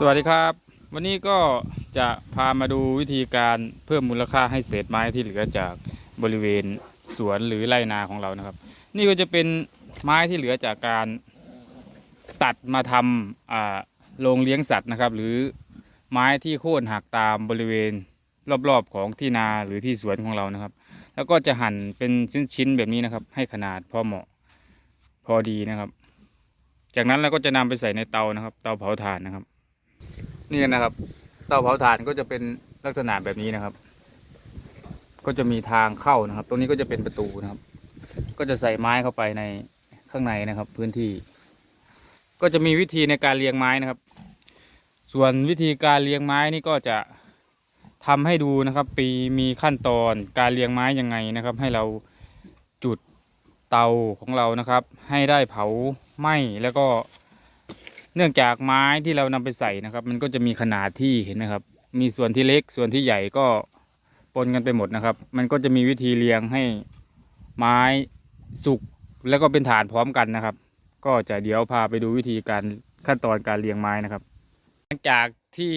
สวัสดีครับ วันนี้ก็จะพามาดูวิธีการเพิ่มมูลค่าให้เศษไม้ที่เหลือจากบริเวณสวนหรือไร่นาของเรานะครับ นี่ก็จะเป็นไม้ที่เหลือจากการตัดมาทำอ่าโรงเลี้ยงสัตว์นะครับ หรือไม้ที่โค่นหักตามบริเวณรอบๆของที่นาหรือที่สวนของเรานะครับ แล้วก็จะหั่นเป็นชิ้นๆแบบนี้นะครับ ให้ขนาดพอเหมาะพอดีนะครับ จากนั้นเราก็จะนำไปใส่ในเตานะครับ เตาเผาถ่านนะครับ นี่นะครับ เตาเผาถ่านก็จะเป็นลักษณะแบบนี้นะครับ ก็จะมีทางเข้านะครับ ตรงนี้ก็จะเป็นประตูนะครับ ก็จะใส่ไม้เข้าไปในข้างในนะครับ พื้นที่ ก็จะมีวิธีในการเรียงไม้นะครับ ส่วนวิธีการเรียงไม้นี่ก็จะทำให้ดูนะครับ ปีมีขั้นตอนการเรียงไม้ยังไงนะครับ ให้เราจุดเตาของเรานะครับ ให้ได้เผาไหม้แล้วก็ เนื่องจากไม้ที่เรานำไปใส่นะครับ มันก็จะมีขนาดที่เห็นนะครับ มีส่วนที่เล็กส่วนที่ใหญ่ก็ปนกันไปหมดนะครับ มันก็จะมีวิธีเรียงให้ไม้สุกแล้วก็เป็นฐานพร้อมกันนะครับ ก็จะเดี๋ยวพาไปดูวิธีการขั้นตอนการเรียงไม้นะครับ หลังจากที่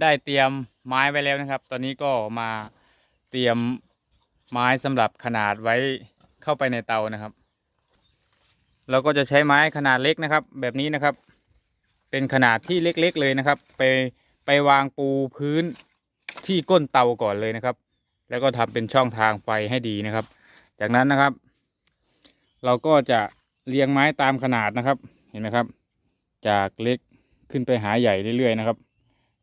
ได้เตรียมไม้ไว้แล้วนะครับ ตอนนี้ก็มาเตรียมไม้สำหรับขนาดไว้เข้าไปในเตานะครับ เราก็จะใช้ไม้ขนาดเล็กนะครับ แบบนี้นะครับ เป็นขนาดที่เล็กๆเลยนะครับ ไปไปวางปูพื้นที่ก้นเตาก่อนเลยนะครับ แล้วก็ทำเป็นช่องทางไฟให้ดีนะครับ จากนั้นนะครับ เราก็จะเรียงไม้ตามขนาดนะครับ เห็นไหมครับ จากเล็กขึ้นไปหาใหญ่เรื่อยๆนะครับ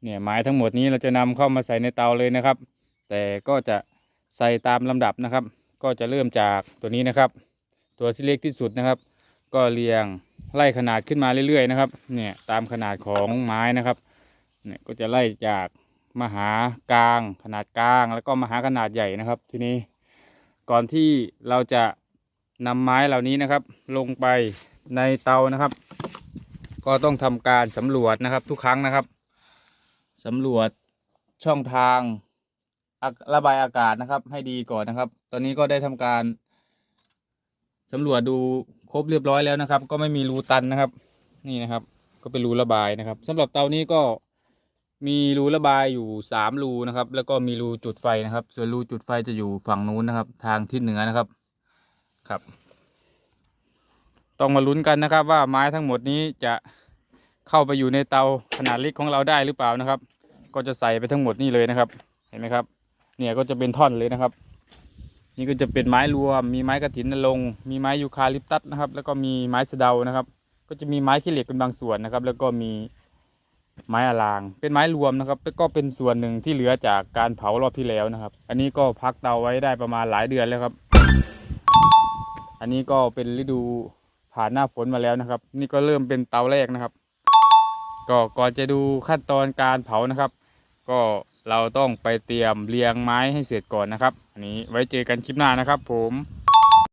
เนี่ยไม้ทั้งหมดนี้เราจะนำเข้ามาใส่ในเตาเลยนะครับ แต่ก็จะใส่ตามลำดับนะครับ ก็จะเริ่มจากตัวนี้นะครับ ตัวที่เล็กที่สุดนะครับ ก็เรียง ไล่ขนาดขึ้นมาเรื่อยๆนะครับเนี่ยตามขนาดของไม้นะครับเนี่ยก็จะไล่จากมหากลางขนาดกลางแล้วก็มหาขนาดใหญ่นะครับ ทีนี้ก่อนที่เราจะนำไม้เหล่านี้นะครับ ลงไปในเตานะครับ ก็ต้องทำการสำรวจนะครับทุกครั้งนะครับสำรวจช่องทางระบายอากาศนะครับ ให้ดีก่อนนะครับ ตอนนี้ก็ได้ทำการสำรวจดู ครบเรียบร้อยแล้วนะครับ ก็ไม่มีรูตันนะครับ นี่นะครับ ก็เป็นรูระบายนะครับสำหรับเตานี้ก็มีรูระบายอยู่สามรูนะครับ แล้วก็มีรูจุดไฟนะครับ ส่วนรูจุดไฟจะอยู่ฝั่งนู้นนะครับ ทางทิศเหนือนะครับครับ ต้องมาลุ้นกันนะครับ ว่าไม้ทั้งหมดนี้จะเข้าไปอยู่ในเตาขนาดเล็กของเราได้หรือเปล่านะครับ ก็จะใส่ไปทั้งหมดนี่เลยนะครับ เห็นไหมครับ เนี่ยก็จะเป็นท่อนเลยนะครับ นี่ก็จะเป็นไม้รวม มีไม้กระถินนรงมีไม้ยูคาลิปตัสนะครับ แล้วก็มีไม้สะเดานะครับ ก็จะมีไม้ขี้เหล็กเป็นบางส่วนนะครับ แล้วก็มีไม้อลาง เป็นไม้รวมนะครับ ก็เป็นส่วนหนึ่งที่เหลือจากการเผารอบที่แล้วนะครับ อันนี้ก็พักเตาไว้ได้ประมาณหลายเดือนแล้วครับ อันนี้ก็เป็นฤดูผ่านหน้าฝนมาแล้วนะครับ นี่ก็เริ่มเป็นเตาแรกนะครับ ก็ก่อนจะดูขั้นตอนการเผานะครับ ก็ เราต้องไปเตรียมเรียงไม้ให้เสร็จก่อนนะครับ อันนี้ไว้เจอกันคลิปหน้านะครับผม